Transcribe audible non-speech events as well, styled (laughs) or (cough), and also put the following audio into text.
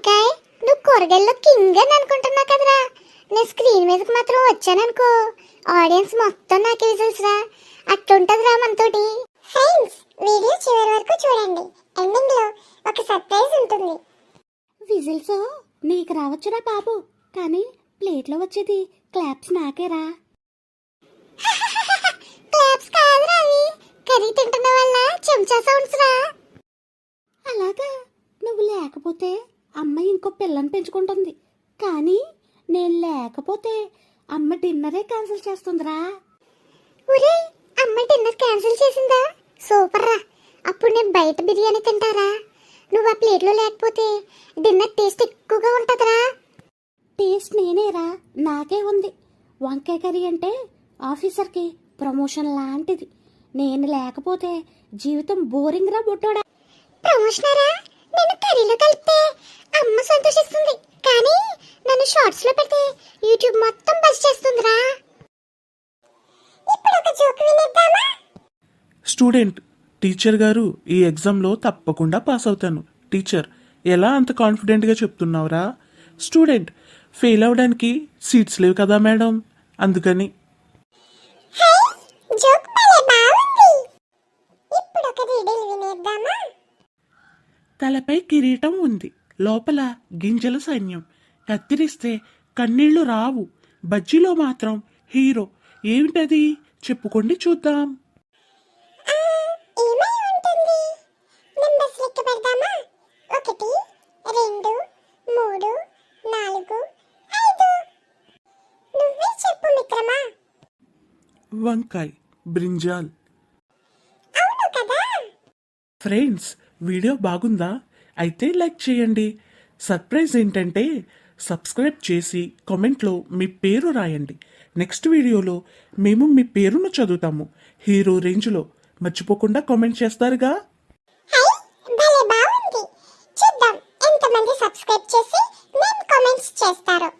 వంకాయ్ నువ్వు కూరగాయల్లో కింగ్ అని అనుకుంటున్నావు కదరా. నేను స్క్రీన్ మీదకి మాత్రం వచ్చాననుకో. ఆడియన్స్ మొత్తం నాకే విజిల్స్ రా అట్లుంటదిరా మనతోటి. ఫ్రెండ్స్ వీడియో చివరి వరకు చూడండి. ఎండింగ్లో ఒక సర్ప్రైజ్ ఉంటుంది. విజిల్స్ నీకు రావచ్చురా బాబు. కానీ ప్లేట్లో వచ్చేది క్లాప్స్ నాకేరా. (laughs) క్లాప్స్ కాదురా అవి. కర్రీ తింటున్న వల్ల చెంచా సౌండ్స్ రా. అలాగా? నువ్వు లేకపోతే అమ్మ ఇంకో పిల్లని పెంచుకుంటుంది. కానీ నేను లేకపోతే అమ్మ డిన్నరే క్యాన్సిల్ చేస్తుందిరా. ఒరే అమ్మ డిన్నర్ క్యాన్సిల్ చేసిందా? సూపర్ రా. అప్పుడు నేను బయట బిర్యానీ తింటారా? నువ్వు ఆ ప్లేట్లో లేకపోతే డిన్నర్ టేస్ట్ ఎక్కువగా ఉంటుందిరా. టేస్ట్ నేనేరా నాకే ఉంది. వంకాయ కర్రీ అంటే ఆఫీసర్కి ప్రమోషన్ లాంటిది. నేను లేకపోతే జీవితం బోరింగ్ రా బుట్టోడా ప్రమోషనరా నేను కర్రీలో కలిపితే అమ్మ సంతోషిస్తుంది. కానీ నన్ను షార్ట్స్లో పెడితే యూట్యూబ్ మొత్తం బస్ చేస్తుందిరా. ఇప్పుడు ఒక జోక్ వినేద్దామా? స్టూడెంట్ టీచర్ గారు ఈ ఎగ్జామ్లో తప్పకుండా పాస్ అవుతాను. టీచర్ ఎలా అంత కాన్ఫిడెంట్గా చెప్తున్నావురా? స్టూడెంట్ ఫెయిల్ అవ్వడానికి సీట్స్ లేవు కదా మేడం. అందుకని హై జోక్ భలే బాగుంది ఇప్పుడు ఒక రీడిల్ వినేద్దామా తలపై కిరీటం ఉంది. లోపల గింజల సైన్యం. కత్తిరిస్తే కన్నీళ్ళు రావు. బజ్జీలో మాత్రం హీరో ఏమిటది? చెప్పుకోండి చూద్దాం. ఏమై ఉంటుంది నెంబర్స్ లెక్క పెడదామా ఒకటి రెండు మూడు నాలుగు ఐదు. నువ్వే చెప్పు మిత్రమా. వంకాయ్ బ్రింజాల్. అవును కదా. ఫ్రెండ్స్ వీడియో బాగుందా? అయితే లైక్ చేయండి. సర్ప్రైజ్ ఏంటంటే సబ్స్క్రైబ్ చేసి కామెంట్లో మీ పేరు రాయండి. నెక్స్ట్ వీడియోలో మేము మీ పేరును చదువుతాము. హీరో రేంజ్లో. మర్చిపోకుండా కామెంట్ చేస్తారుగా. సబ్స్క్రైబ్ మేము చేస్తారు.